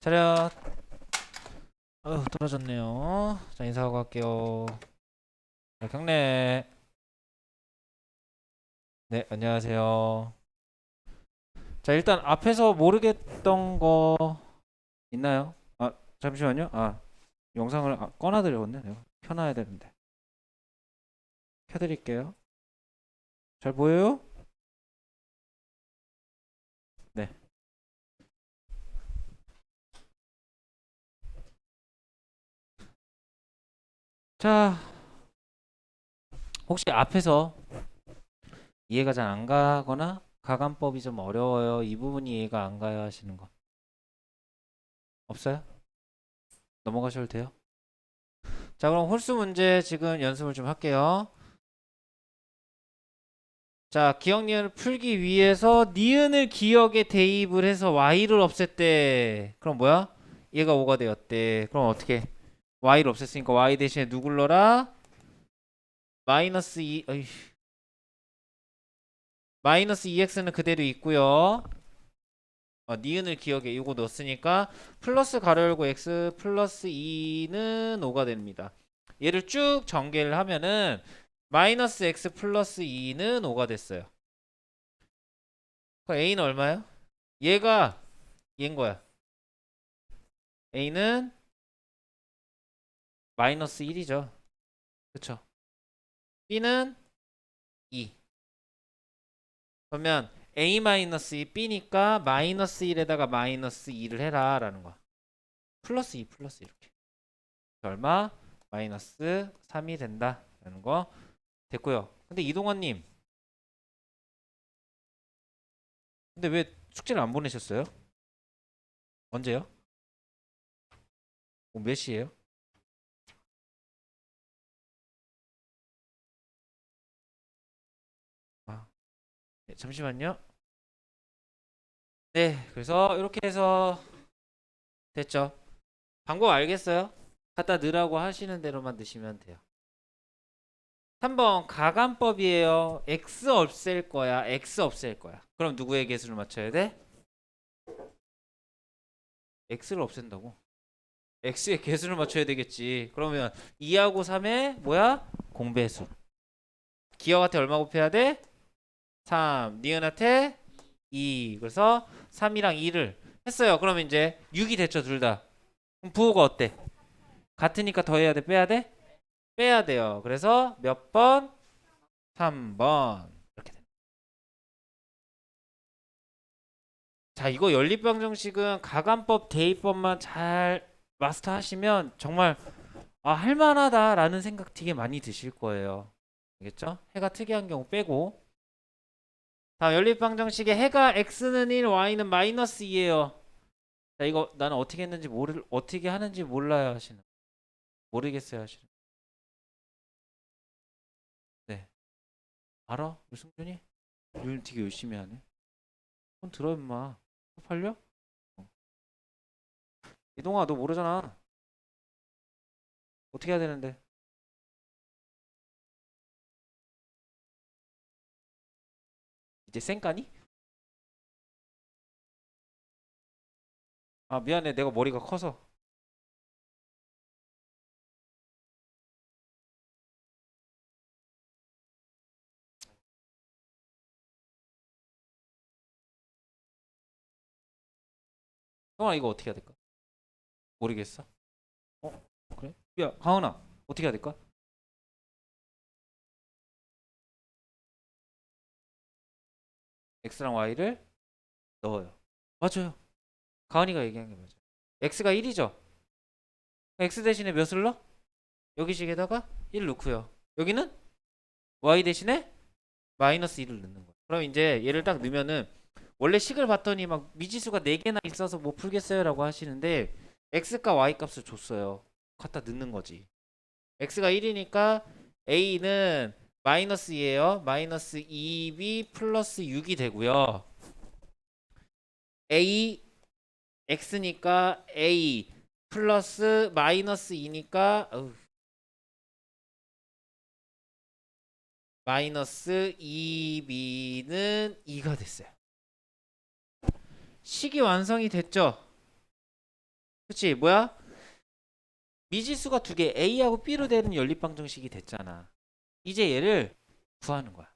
차렷. 아유, 떨어졌네요. 자, 인사하고 갈게요. 자, 경례. 네, 안녕하세요. 자, 일단 앞에서 모르겠던 거 있나요? 아, 잠시만요. 아, 영상을 아, 꺼놔드렸네. 내가 켜놔야 되는데. 켜드릴게요. 잘 보여요? 자, 혹시 앞에서 이해가 잘 안 가거나 가감법이 좀 어려워요. 이 부분이 이해가 안 가요 하시는 거 없어요? 넘어가셔도 돼요. 자, 그럼 홀수 문제 지금 연습을 좀 할게요. 자, 기억 니은을 풀기 위해서 니은을 기억에 대입을 해서 y를 없앴대. 그럼 뭐야? 얘가 5가 되었대. 그럼 어떻게? Y를 없앴으니까 y 대신에 누굴 넣어라? 마이너스 2 어이. 마이너스 2x는 그대로 있고요. 어, 니은을 기억에 이거 넣었으니까 플러스 가로 열고 x 플러스 2는 5가 됩니다. 얘를 쭉 전개를 하면은 마이너스 x 플러스 2는 5가 됐어요. 그럼 a는 얼마예요? 얘가 얘인 거야. a는 마이너스 1이죠. 그쵸? b는 2. 그러면 a 마이너스 2 b니까 마이너스 1에다가 마이너스 2를 해라 라는 거야. 플러스 2 플러스 이렇게. 얼마? 마이너스 3이 된다 라는 거 됐고요. 근데 이동환님 근데 왜 숙제를 안 보내셨어요? 언제요? 어, 몇 시에요? 네, 잠시만요. 네, 그래서 이렇게 해서 됐죠. 방법 알겠어요? 갖다 넣으라고 하시는 대로만 넣으시면 돼요. 3번 가감법이에요. x 없앨 거야. x 없앨 거야. 그럼 누구의 개수를 맞춰야 돼? x를 없앤다고. x의 개수를 맞춰야 되겠지. 그러면 2하고 3의 뭐야? 공배수. 기억한테 얼마 곱해야 돼? 3. 니은한테 2. 그래서 3이랑 2를 했어요. 그러면 이제 6이 됐죠, 둘 다. 그럼 부호가 어때? 같으니까 더해야 돼, 빼야 돼? 빼야 돼요. 그래서 몇 번? 3번. 이렇게 됩니다. 자, 이거 연립방정식은 가감법, 대입법만 잘 마스터 하시면 정말 아, 할만하다라는 생각 되게 많이 드실 거예요. 알겠죠? 해가 특이한 경우 빼고. 다음 연립방정식에 해가 x는 1, y는 마이너스 2예요. 자, 이거 나는 어떻게 했는지 모를 어떻게 하는지 몰라요 하시는. 모르겠어요 하시는. 네. 알아? 유승준이? 요즘 되게 열심히 하네. 폰 들어 임마. 팔려? 어. 이동아 너 모르잖아. 어떻게 해야 되는데? 이제 쌩까니? 아 미안해 내가 머리가 커서 형아 이거 어떻게 해야 될까? 모르겠어. 어 그래? 야 가은아 어떻게 해야 될까? X랑 y를 넣어요. 맞아요. 가은이가 얘기한 게 맞아요. x가 1이죠. x 대신에 몇을 넣어? 여기 식에다가 1 넣고요. 여기는 y 대신에 마이너스 1을 넣는 거예요. 그럼 이제 얘를 딱 넣으면은 원래 식을 봤더니 막 미지수가 4개나 있어서 뭐 풀겠어요 라고 하시는데 x과 y 값을 줬어요. 갖다 넣는 거지. x가 1이니까 a는 마이너스 2예요. 마이너스 2b 플러스 6이 되고요. a x니까 a 플러스 마이너스 2니까 어우, 마이너스 2b는 2가 됐어요. 식이 완성이 됐죠? 그치 뭐야? 미지수가 두 개 A하고 B로 되는 연립방정식이 됐잖아. 이제 얘를 구하는 거야.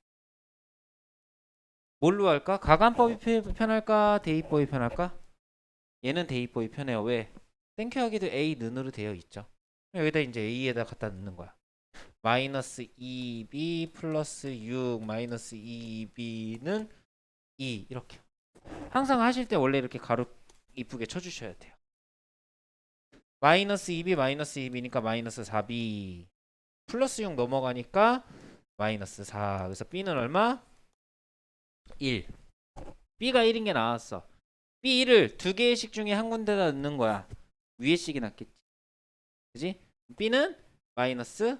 뭘로 할까? 가간법이 편- 편할까? 대입법이 편할까? 얘는 대입법이 편해요. 왜? 땡큐하기도 A 는으로 되어 있죠. 여기다 이제 A에다 갖다 넣는 거야. 마이너스 2B 플러스 6 마이너스 2B는 2 이렇게. 항상 하실 때 원래 이렇게 가로 이쁘게 쳐주셔야 돼요. 마이너스 2B 마이너스 2B니까 마이너스 4B 플러스 6 넘어가니까 마이너스 4 그래서 B는 얼마? 1 B가 1인 게 나왔어. B를 두 개의 식 중에 한 군데다 넣는 거야. 위에 식이 낫겠지. 그지? B는 마이너스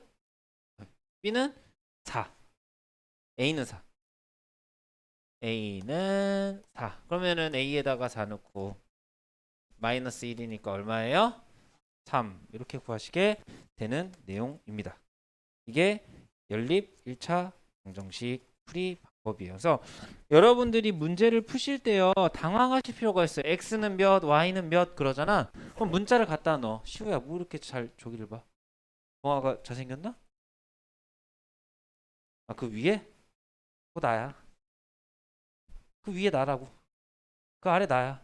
B는 4 A는 4 A는 4 그러면은 A에다가 4 넣고 마이너스 1이니까 얼마예요? 3 이렇게 구하시게 되는 내용입니다. 이게 연립 1차 방정식 풀이 방법이에요. 그래서 여러분들이 문제를 푸실 때요 당황하실 필요가 있어요. x는 몇, y는 몇 그러잖아. 그럼 문자를 갖다 넣어. 시우야 뭐 이렇게 잘 저기를 봐. 동아가 잘생겼나? 아 그 위에? 그거 나야. 그 위에 나라고. 그 아래 나야.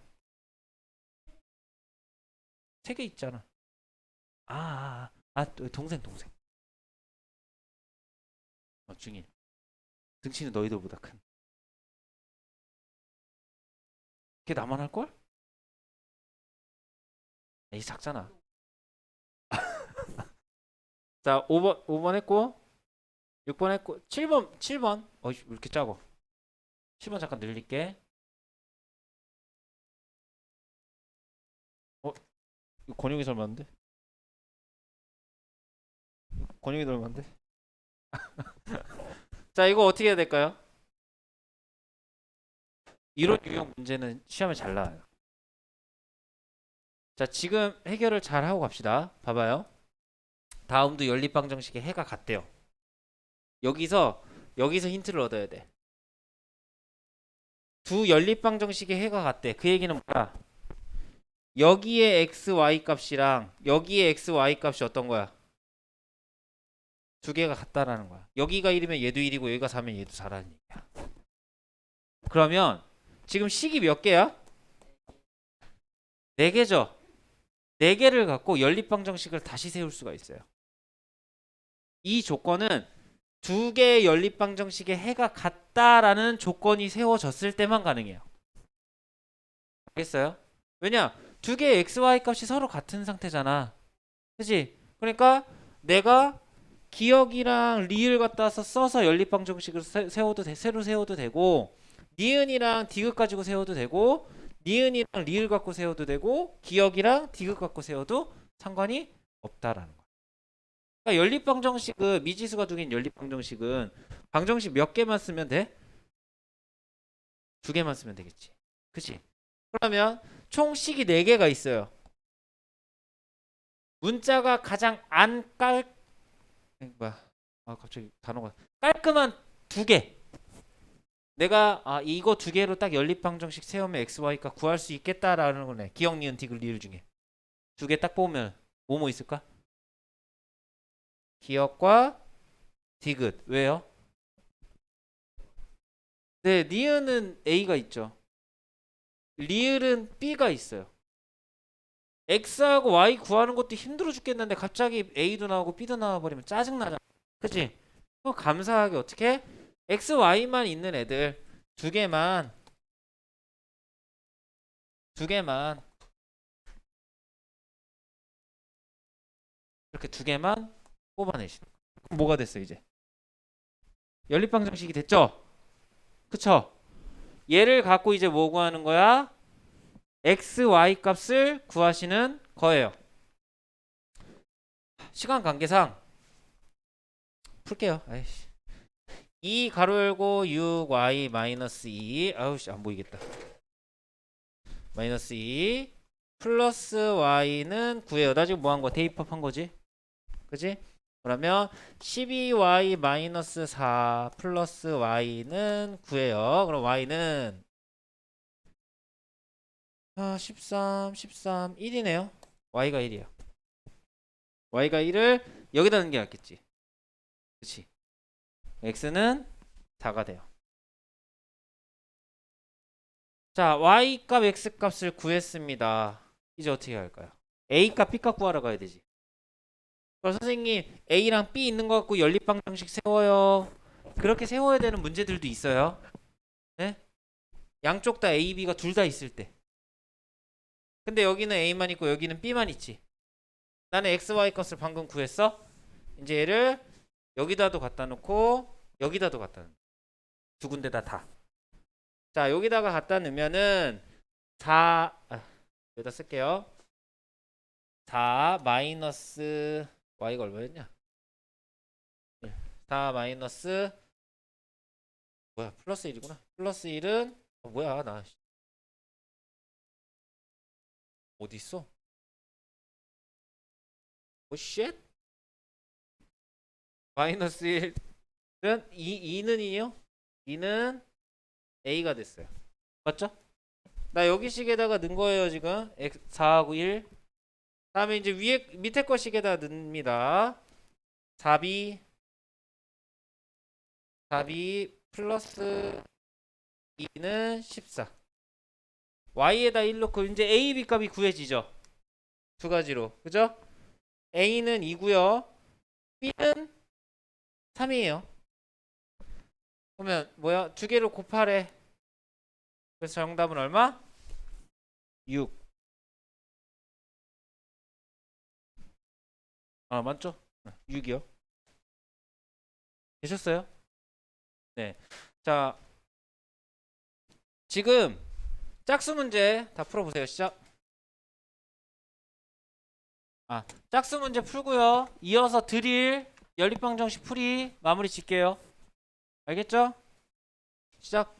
세 개 있잖아. 아, 아, 아, 아, 또 동생, 동생. 어, 중일. 등치는 너희들보다 큰. 걔 나만 할 걸? 에이 작잖아. 자, 5번 5번 했고 6번 했고 7번 7번. 어이 왜 이렇게 작어? 7번 잠깐 늘릴게. 어? 이거 권용이 설마인데? 권용이 닮았는데? 자 이거 어떻게 해야 될까요? 이런 유형 문제는 시험에 잘 나와요. 자 지금 해결을 잘 하고 갑시다. 봐봐요. 다음도 연립방정식의 해가 같대요. 여기서 여기서 힌트를 얻어야 돼. 두 연립방정식의 해가 같대. 그 얘기는 뭐야? 여기에 x, y 값이랑 여기에 x, y 값이 어떤 거야? 두 개가 같다라는 거야. 여기가 1이면 얘도 1이고 여기가 4면 얘도 4라는 얘기야. 그러면 지금 식이 몇 개야? 네 개죠. 네 개를 갖고 연립방정식을 다시 세울 수가 있어요. 이 조건은 두 개의 연립방정식의 해가 같다라는 조건이 세워졌을 때만 가능해요. 알겠어요? 왜냐? 두 개의 x, y 값이 서로 같은 상태잖아. 그지? 그러니까 내가 기억이랑 리을 갖다 서 써서 연립방 정식을 세- 세워도 돼, 새로 세워도 되고 니은이랑 디귿 가지고 세워도 되고 니은이랑 리을 갖고 세워도 되고 기억이랑 디귿 갖고 세워도 상관이 없다라는 거야. 그러니까 연립방 정식은 미지수가 두 개인 연립방 정식은 방정식 몇 개만 쓰면 돼? 두 개만 쓰면 되겠지. 그치? 그러면 총 식이 네 개가 있어요. 문자가 가장 안 깔, 에, 뭐야? 아 갑자기 단어가 깔끔한 두 개. 내가 아 이거 두 개로 딱 연립 방정식 세우면 x, y가 구할 수 있겠다라는 거네. 기억, 니은, 디귿, 리을 중에 두 개딱 보면 뭐뭐 있을까? 기억과 디귿 왜요? 네, 니은은 a가 있죠. 리을은 b가 있어요. X하고 y 구하는 것도 힘들어 죽겠는데 갑자기 a도 나오고 b도 나와 버리면 짜증 나잖아. 그치? 또 감사하게 어떻게 x, y만 있는 애들 두 개만 두 개만 이렇게 두 개만 거예요. 그럼 뭐가 됐어 이제? 연립방정식이 됐죠? 그쵸? 얘를 갖고 이제 뭐 구하는 거야? X, y 값을 구하시는 거예요. 시간 관계상 풀게요. 아이씨. 2 가로 열고 6y 마이너스 2 아우씨 안 보이겠다. 마이너스 2 플러스 y는 9예요. 나 지금 뭐 한 거야? 대입합 한 거지? 그지? 그러면 12y 마이너스 4 플러스 y는 9예요. 그럼 y는 아, 13, 13, 1이네요. y가 1이야. y가 1을 여기다 넣는 게 낫겠지. 그렇지. x는 4가 돼요. 자, y 값, x 값을 구했습니다. 이제 어떻게 할까요? a 값, b 값 구하러 가야 되지. 그럼 선생님 a랑 b 있는 것 같고 연립방정식 세워요. 그렇게 세워야 되는 문제들도 있어요. 네? 양쪽 다 a, b가 둘 다 있을 때. 근데 여기는 a만 있고 여기는 b만 있지. 나는 x, y 값을 방금 구했어. 이제 얘를 여기다도 갖다 놓고 여기다도 갖다 놓. 두 군데다 다. 자, 여기다가 갖다 넣으면은 4 아, 여기다 쓸게요. 4 마이너스 y가 얼마였냐? 4 마이너스 뭐야? 플러스 1이구나. 플러스 1은 어, 뭐야? 나 어디 있어? 오 쉣? 마이너스 1은 2, 2는 2요? 2는 A가 됐어요. 맞죠? 나 여기 식에다가 넣은 거예요, 지금. X 4하고 1. 다음에 이제 위에 밑에 거 식에다 넣습니다. 4B 4B 플러스 2는 14. Y에다 1 넣고 이제 a, b 값이 구해지죠. 두 가지로. 그죠? a는 2고요. b는 3이에요. 그러면 뭐야? 두 개를 곱하래. 그래서 정답은 얼마? 6. 아, 맞죠? 6이요. 되셨어요? 네. 자, 지금 짝수 문제 다 풀어보세요. 시작. 아, 짝수 문제 풀고요. 이어서 드릴 연립방정식 풀이 마무리 짓게요. 알겠죠? 시작.